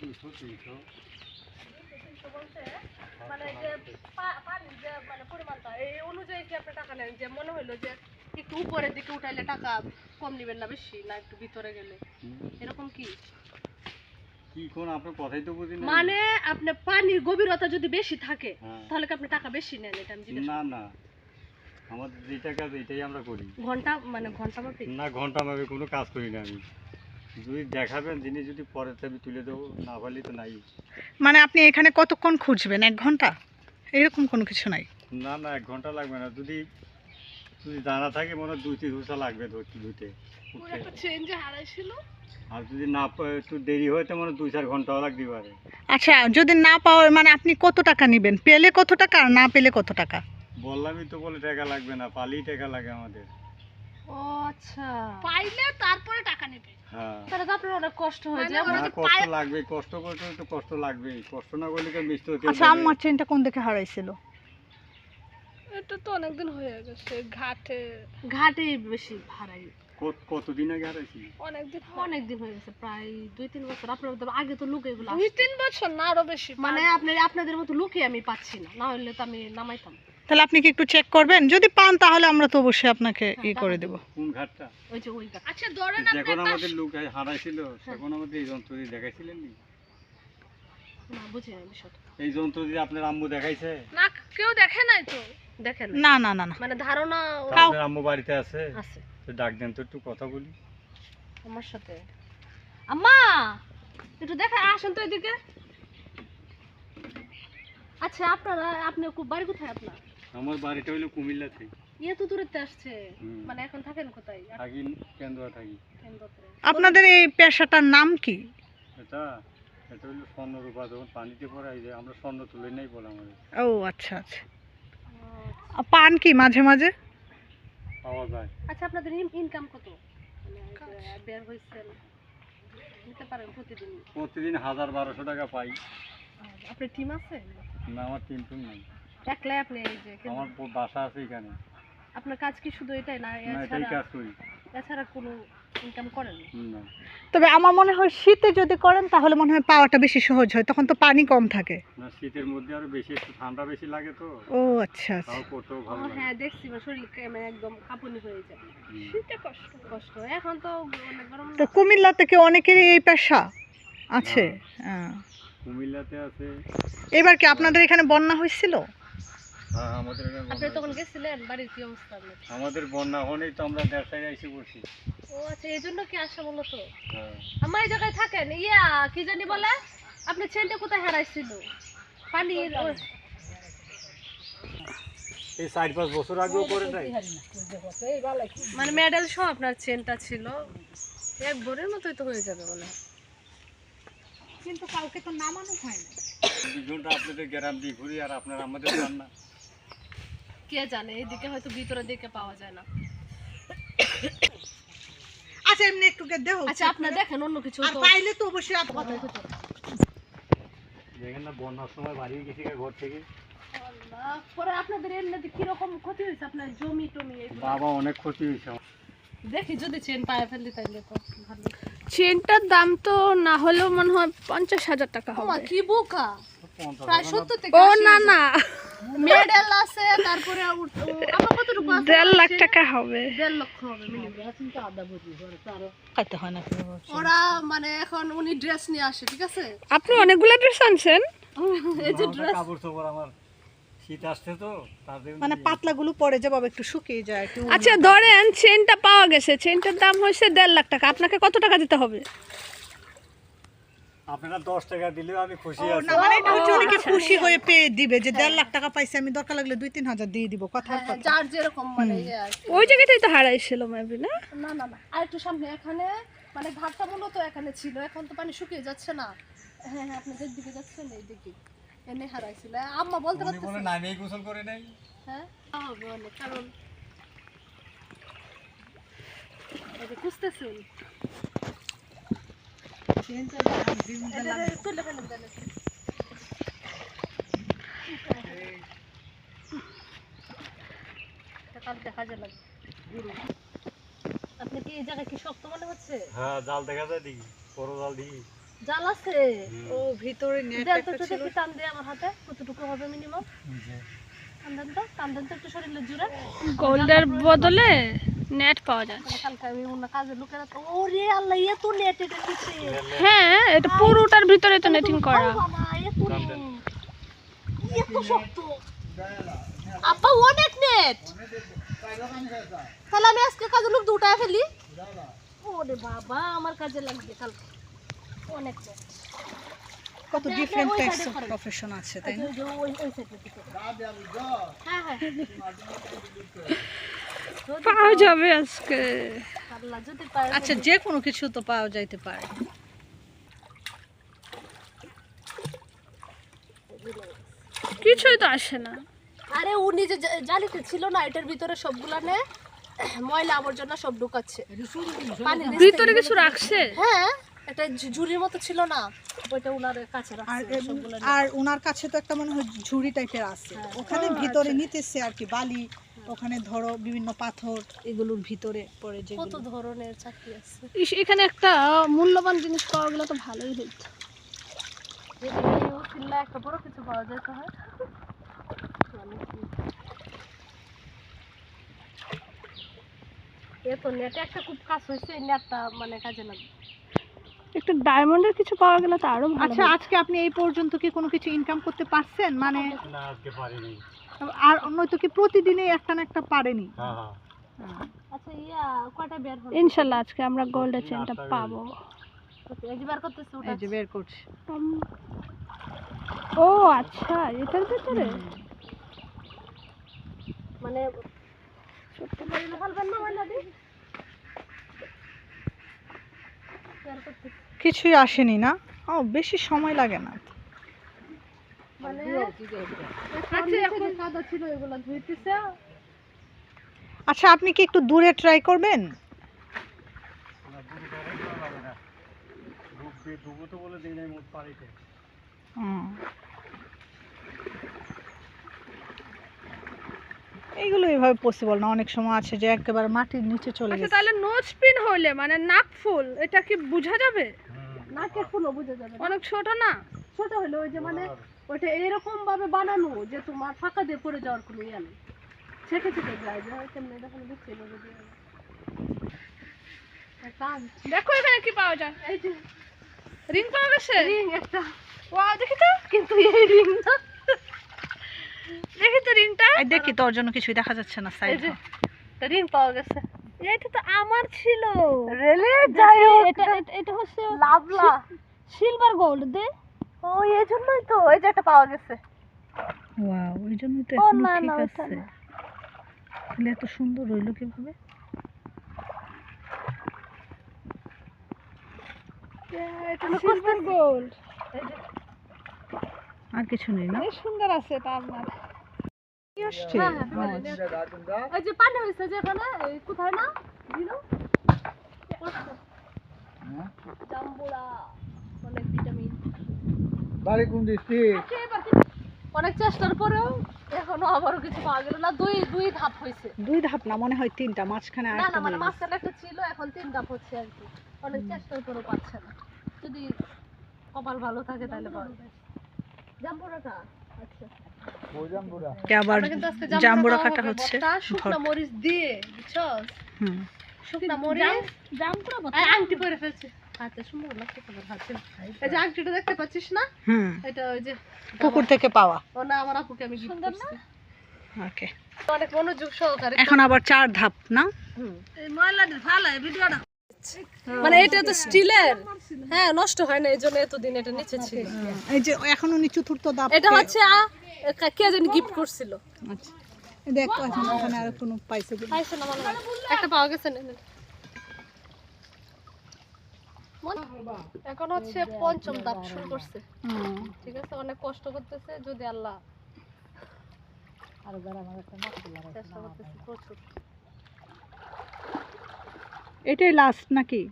দুশো তিনশো মানে যে পানির যে মানে পরিমাণটা এই অনুযায়ী কি আপনি টাকা নেন? যে মনে হলো যে একটু উপরের দিকে উঠাইলে টাকা কম নেবেন না বেশি না একটু ভিতরে গেলে? এরকম কি? কি কোন আপনার কথাই তো বুঝি না মানে আপনি পানির গভীরতা যদি বেশি থাকে হ্যাঁ। তাহলে কি আপনি টাকা বেশি নেন? এটা আমি জিজ্ঞেস না না। আমাদের যেটা কাজ এটাই আমরা করি। ঘণ্টা মানে ঘণ্টা না ঘণ্টা ভাবে কোনো কাজ করি না আমি। যদি দেখাবেন জিনিস যদি পরে আমি তুলে দেবো না পারলে তো নাই। মানে আপনি এখানে কতক্ষণ খুঁজবেন? এক ঘণ্টা? এরকম কোনো কিছু নাই? না না এক ঘণ্টা লাগবে না। যদি যদি জানা থাকে মনে হয় দুই তিন ঘণ্টা লাগবে ধরতে ধুতে উঠতে চেঞ্জে হারাইছিল। আর যদি না একটু দেরি হয় তো মনে হয় দুই চার ঘন্টাও লাগতে পারে। আচ্ছা যদি না পাওয়ার মানে আপনি কত টাকা নেবেন? পেলে কত টাকা আর না পেলে কত টাকা? বললামই তো বলে টাকা লাগবে না পালিয়ে টাকা লাগে আমাদের। ও আচ্ছা। পাইলে তারপরে টাকা নেবে। হ্যাঁ। তাহলে তো আপনার অনেক কষ্ট হয়ে যায়। কষ্ট লাগবে কষ্ট করতে তো কষ্ট লাগবেই কষ্ট না করলে তো মিষ্টি হতে আচ্ছা আমার চেনটা কোন দিকে হারাইছিল? এটা তো অনেকদিন হয়ে গেছে ঘাটে। ঘাটে বেশি হারাই। কতদিন আগে হারাইছি অনেকদিন অনেক দিন হয়ে গেছে প্রায় দুই তিন বছর। আপনার আগে তো লুকে এগুলো দুই তিন বছর না আরও বেশি। মানে আপনার আপনাদের মতো লুকে আমি পাচ্ছি না। না হলে তো আমি নামাইতাম। তাহলে আপনি কি একটু চেক করবেন? যদি পান তাহলে আমরা তো অবশ্যই আপনাকে ই করে দেব। কোন ঘাটটা? ওই যে ওই ঘাট। আচ্ছা ধরেন আপনি যখন আমাদের লোক হারাইছিল তখন আমাদের এই যন্ত্র দিয়ে দেখাইছিলেন নি? না বুঝি না বিষয়টা। এই যন্ত্র দিয়ে আপনার আম্মু দেখাইছে? না কেউ দেখে নাই তো। দেখেন না না না না। মানে ধারণা আপনার আম্মু বাড়িতে আছে? আছে। তো ডাক দেন তো একটু কথা বলি। আমার সাথে। আম্মা একটু দেখা আসেন তো এদিকে। আচ্ছা আপনারা আপনি খুব বাড়ি কোথায় আপনার? আমার বাড়িটা হইল কুমিল্লাতে ইয়ে তো দূরেতে আসছে। মানে এখন থাকেন কোথায়? থাকি কেন্দ্র থাকি। কেন্দ্রতে। আপনাদের এই পেশাটার নাম কি? এটা এটা হইল স্বর্ণ রূপা যখন পানিতে পড়ে এই যে আমরা স্বর্ণ তুলে নেই বলে আমাদের। ও আচ্ছা আচ্ছা। আর পান কি মাঝে মাঝে? পাওয়া যায়। আচ্ছা আপনাদের ইনকাম কত? মানে বের হয়েছেন নিতে পারেন প্রতিদিন। প্রতিদিন হাজার বারোশো টাকা পাই। আপনার টিম আছে? না আমার টিম টুম নাই। একলাই আপনি এই যে আমার বাসা আছে এখানে। আপনার কাজ কি শুধু এটাই না এছাড়া কাজ করি। এছাড়া কোনো ইনকাম করেন না? তবে আমার মনে হয় শীতে যদি করেন তাহলে মনে হয় পাওয়াটা বেশি সহজ হয় তখন তো পানি কম থাকে। না শীতের মধ্যে আরও বেশি একটু ঠান্ডা বেশি লাগে তো। ও আচ্ছা আচ্ছা। তাও করতেও ভালো লাগে। হ্যাঁ দেখছি আমার শরীর কেমন একদম কাঁপুনি হয়ে যায়। শীতে কষ্ট কষ্ট। এখন তো অনেক গরম তো কুমিল্লাতে কি অনেকেরই এই পেশা আছে? হ্যাঁ। কুমিল্লাতে আছে। এবার কি আপনাদের এখানে বন্যা হয়েছিল? হ্যাঁ আমাদের আপনি বন্যা তখন গেছিলেন? বাড়ির কি অবস্থা আপনার? আমাদের বন্যা হলেই তো আমরা দেড়টায় এসে বসি। ও আচ্ছা এই জন্য কি আসা বলো তো হ্যাঁ। আমার এই জায়গায় থাকেন? ইয়া কি জানি বলে? আপনি চেনটা কোথায় হারাইছিল? পানির এই চার পাঁচ বছর আগেও করে নাই। মানে মেডেল সহ আপনার চেনটা ছিল। এক ভোরের মতোই তো হয়ে যাবে মনে হয়। কিন্তু কাউকে তো নামানো হয় না। দুজনটা আপনাদের গ্রাম দিয়ে ঘুরি আর আপনারা আমাদের কে জানে? এদিকে হয়তো ভিতরের দিকে পাওয়া যায় না। আচ্ছা এমনি একটু দেহ আচ্ছা আপনার দেখেন অন্য কিছু আর পাইলে তো অবশ্যই আপ- দেখেন না বন্যার সময় বাড়ি গেছি ঘর থেকে। আল্লাহ, পরে আপনাদের এমনিতে কীরকম ক্ষতি হয়েছে? আপনার জমি টমি বাবা অনেক ক্ষতি হয়েছে দেখি যদি চেন পায়ে ফেললি তাইলে তো ভালো। চেনটার দাম তো না হলেও মনে হয় পঞ্চাশ হাজার টাকা হবে। কি বোকা? প্রায় সত্তর থেকে ও না না। মেডেল আছে তারপরে উঠ- ও, আমার আছে? দেড় লাখ টাকা হবে। দেড় লক্ষ হবে খাইতে হয় না ওরা মানে এখন উনি ড্রেস নিয়ে আসে ঠিক আছে? আপনি অনেকগুলো ড্রেস আনছেন? এই যে ড্রেস কাপড় চোপড় আমার শীত আসছে তো মানে পাতলাগুলো পরে যে বাবা একটু শুকিয়ে যায় আচ্ছা ধরেন চেনটা পাওয়া গেছে চেনটার দাম হয়েছে দেড় লাখ টাকা আপনাকে কত টাকা দিতে হবে? আপনারা দশ টাকা দিলেও আমি খুশি আছি। না মানে এটা হচ্ছে অনেকে খুশি হয়ে। পেয়ে দিবে যে দেড় লাখ টাকা পাইছে আমি দরকার লাগলে দুই তিন হাজার দিয়ে দিব কথার কথা। যার যেরকম মানে ইয়ে আর কি। ওই জায়গাটাই তো হারাইছিল মেবি না? না না না। আর একটু সামনে এখানে মানে ঘাটটা মূলত এখানে ছিল এখন তো পানি শুকিয়ে যাচ্ছে না। হ্যাঁ হ্যাঁ আপনি যে দিকে যাচ্ছেন এই দিকে এনে হারাইছিল। আম্মা বলতে উনি বলে পারতেছে। নামেই গোসল করে নাই। হ্যাঁ? হবে অনেক কারণ খুঁজতেছেন। এটা তুলে ফেলেন তাহলে। এটা কালকে কাজে লাগবে আপনি কি এই জায়গায় কি শক্ত মনে হচ্ছে হ্যাঁ জাল দেখা যায় দেখি বড় জাল দেখি। জাল আছে? ও ভিতরে নেট একটা ছিল। দেখি টান দিয়ে আমার হাতে কতটুকু হবে মিনিমাম টান দেন তো টান দেন তো একটু শরীরে জুড়ে। গোল্ডের বদলে? নেট পাওয়া যায় কালকে আমি অন্য ওরে আল্লাহ ইয়ে তো নেট এটা হ্যাঁ এটা পুরোটার ভিতরে তো নেটিং করা। আপা অনেক নেট তাহলে আমি আজকে কাজে লোক দুটায় ফেলি? ওরে বাবা আমার কাজে লাগবে কালকে। অনেক নেট কত ডিফারেন্ট টাইপস অফ প্রফেশন আছে তাই না? হ্যাঁ হ্যাঁ। পাওয়া যাবে আজকে। আচ্ছা যে কোনো কিছু তো পাওয়া যাইতে পারে। কিছুই তো আসে না। আরে উনি যে জানিতে জালিতে ছিল না এটার ভিতরে সবগুলা নে ময়লা আবর্জনা সব ঢুকাচ্ছে। ভিতরে কিছু রাখছে? হ্যাঁ। এটা ঝুড়ির মতো ছিল না ওইটা উনার কাছে আর ওনার কাছে তো একটা মনে হয় ঝুড়ি টাইপের আছে। ওখানে ভিতরে নিতেছে আর কি বালি ওখানে ধরো বিভিন্ন পাথর এগুলোর ভিতরে পড়ে কত ধরনের চাকরি আছে? এখানে একটা মূল্যবান জিনিস পাওয়া গেলে তো ভালোই হইতো একটা বড় কিছু পাওয়া যেতে হয়। এ তো নেটে একটা খুব কাজ হয়েছে নেটটা মানে কাজে লাগবে। একটা ডায়মন্ডের কিছু পাওয়া গেলে তো আরও ভালো আচ্ছা আজকে আপনি এই পর্যন্ত কি কোনো কিছু ইনকাম করতে পারছেন? মানে না আজকে পারিনি। আর নয়তো কি প্রতিদিনই একটা না একটা পারেনি? হ্যাঁ হ্যাঁ। আচ্ছা ইয়া বের ইনশাল্লাহ আজকে আমরা গোল্ডের চেনটা পাবো। এই যে বের করতেছি ওটা। এই যে বের করছি। ও আচ্ছা এটার ভিতরে? মানে ফেলবেন না বের করতেছি। কিছুই আসেনি না। ও বেশি সময় লাগে না। মানে আচ্ছা আচ্ছা আপনি কি একটু দূরে ট্রাই করবেন। এইগুলো এভাবে পসিবল না অনেক সময় আছে যে একেবারে মাটির নিচে চলে আচ্ছা গেছে। তাহলে নোজ পিন হলে মানে নাক ফুল এটা কি বোঝা যাবে? নাকে ফুলও বুঝে যাবে অনেক ছোট না? ছোট হলো ওই যে মানে ওইটা এরকম ভাবে বানানো যে তোমার ফাঁকা দিয়ে পড়ে যাওয়ার কোনো ইয়ে নেই। ছেঁকে ছেঁকে যায় যে হয় কেমনি দেখুন দিচ্ছে এভাবে দিয়ে দেখো এখানে কি পাওয়া যায়। এই যে রিং পাওয়া গেছে? রিং একটা। ওয়া দেখি তো। কিন্তু এই রিং না। দেখি তো রিংটা। দেখি তোর জন্য কিছুই দেখা যাচ্ছে না সাইড রিং পাওয়া গেছে। এটা তো আমার ছিল। রেলে যাই হোক এটা এটা- হচ্ছে লাভলা। সিলভার গোল্ড দে। ও এই জন্যই তো এই যে একটা পাওয়া গেছে। ওয়াও ওই জন্যই তো এখনও ঠিক আছে। তাহলে এত সুন্দর রইল কীভাবে? এটা সিলভার গোল্ড আর কিছু নেই না? সুন্দর আছে এটা আপনার। আসছে? হ্যাঁ, হ্যাঁ, পানি নিয়ে এই যে পানি হয়েছে যে এখানে কোথায় না? দিলো অনেক ভিটামিন। বাড়ি কোন ডিস্ট্রিক্ট অনেক চেষ্টার পরেও এখনও আবারও কিছু পাওয়া গেল না। দুই দুই ধাপ হয়েছে দুই ধাপ না মনে হয় তিনটা মাঝখানে না না মানে হয়ে। মাঝখানে একটা ছিল এখন তিন ধাপ হচ্ছে আর কি। অনেক চেষ্টার পরেও পাচ্ছে না। যদি কপাল ভালো থাকে তাহলে পাওয়া যায় জাম্বুরাটা? আচ্ছা। আবার জাম্বুরা কাটা হচ্ছে শুকনা মরিচ দিয়ে বুঝছস? হুম। শুকনা মরিচ। এই আংটি পরে ফেলছি। হাতে সুন্দর লাগছে তোমার হাতে। এই যে আংটিটা দেখতে পাচ্ছিস না? হুম। এটা ওই যে পুকুর থেকে পাওয়া। ও না আমার আপুকে আমি গিফট করছি। ওকে। অনেক মনোযোগ সহকারে এখন আবার চার ধাপ না? মানে এটা তো স্টিলের। হ্যাঁ নষ্ট হয় না এই জন্য এতদিন এটা নিচে ছিল। এই যে এখন উনি চতুর্থ ধাপ এটা হচ্ছে কে জানি গিফট করছিল। আচ্ছা। দেখো এখন ওখানে আর কোনো পাইছে কিনা। পাইছে না মনে একটা পাওয়া গেছে না এখন হচ্ছে পঞ্চম ধাপ শুরু করছে। ঠিক আছে অনেক কষ্ট করতেছে যদি আল্লাহ চেষ্টা করতেছে প্রচুর। এটাই লাস্ট নাকি?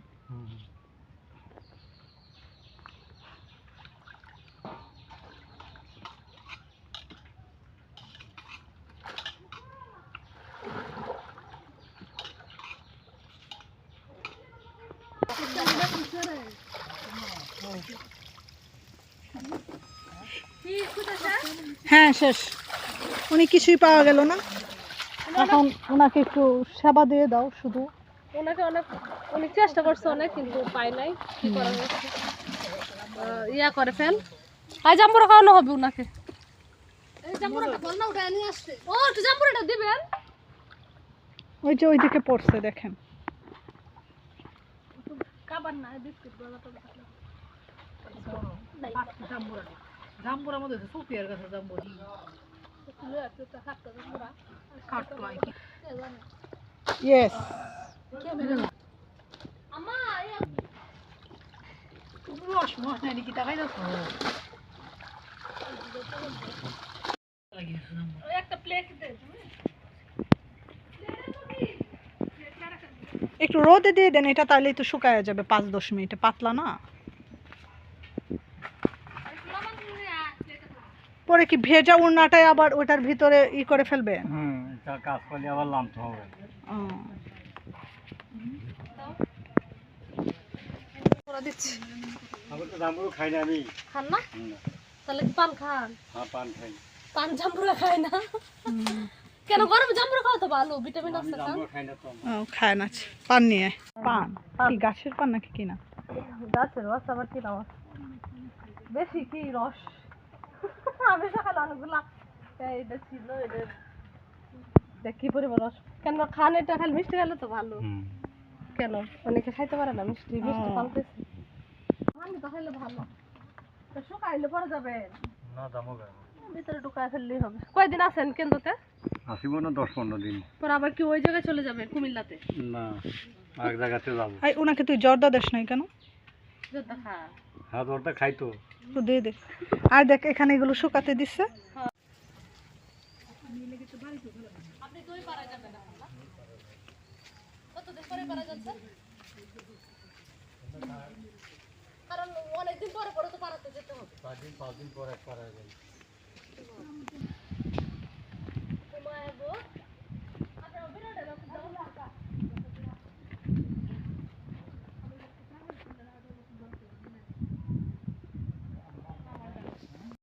হ্যাঁ শেষ। উনি কিছুই পাওয়া গেল না। এখন ওনাকে একটু সেবা দিয়ে দাও শুধু। ওনাকে অনেক অনেক চেষ্টা করছে অনেক কিন্তু পাই নাই। কি করা ইয়া করে ফেল। আজ জাম্বুরা খাওয়ানো হবে ওনাকে এই জাম্বুরাটা বল না উঠে নিয়ে আসছে। ও একটু জাম্বুরাটা দিবেন? ওই যে ওইদিকে পড়ছে দেখেন। খাবার না বিস্কুট বলা তো ইয়েস আম্মা ইয়া ওই একটা রোদে দিয়ে দেন এটা তাহলে তো শুকায় যাবে পাঁচ দশ মিনিটে। পাতলা না? পরে কি ভেজা উন্নাটাই আবার ওটার ভিতরে ই করে ফেলবে? হুম এটা কাজ করলে আবার লামতে হবে। ওরা দিচ্ছি। আমি তো জাম্বুরু খাই না আমি। খান না? তাহলে পান খান। হ্যাঁ পান খাই। পান জাম্বুরা খায় না? কেন গরমে জাম্বুরা খাওয়া তো ভালো? ভিটামিন আছে খাই না তো। ও, খায় না পান নিয়ে পান কি গাছের পান নাকি কিনা? গাছের রস আবার কি রস বেশি কি রস? আমি সকালে অনেকগুলা এটা ছিল এটা দেখ কি পরিমাণ রস। কেন খান এটা খালি মিষ্টি খেলে তো ভালো। হুম। কেন? অনেকে খাইতে পারে না মিষ্টি মিষ্টি ও। ফালতেছে আমি তো খাইলে ভালো। তো শুকাইলে পরে যাবে। না যাব কেন? ভিতরে ঢুকায় ফেললেই হবে। কয়দিন আছেন কেন্দ্রতে? আসিব না দশ পনেরো দিন। পর আবার কি ওই জায়গায় চলে যাবেন কুমিল্লাতে? না এক জায়গাতে যাব। আই ওনাকে তুই জর্দা দেশ নাই কেন? যোদ্ধা খা। হ্যাঁ তোরটা খাই তো। দিয়ে দে আর দেখ এখানে এগুলো শুকাতে দিচ্ছে আপনি দই পাড়া যাবেন না। করে পারা কারণ অনেকদিন পরে পরে তো পাড়াতে যেতে হবে। পাঁচ দিন পাঁচ দিন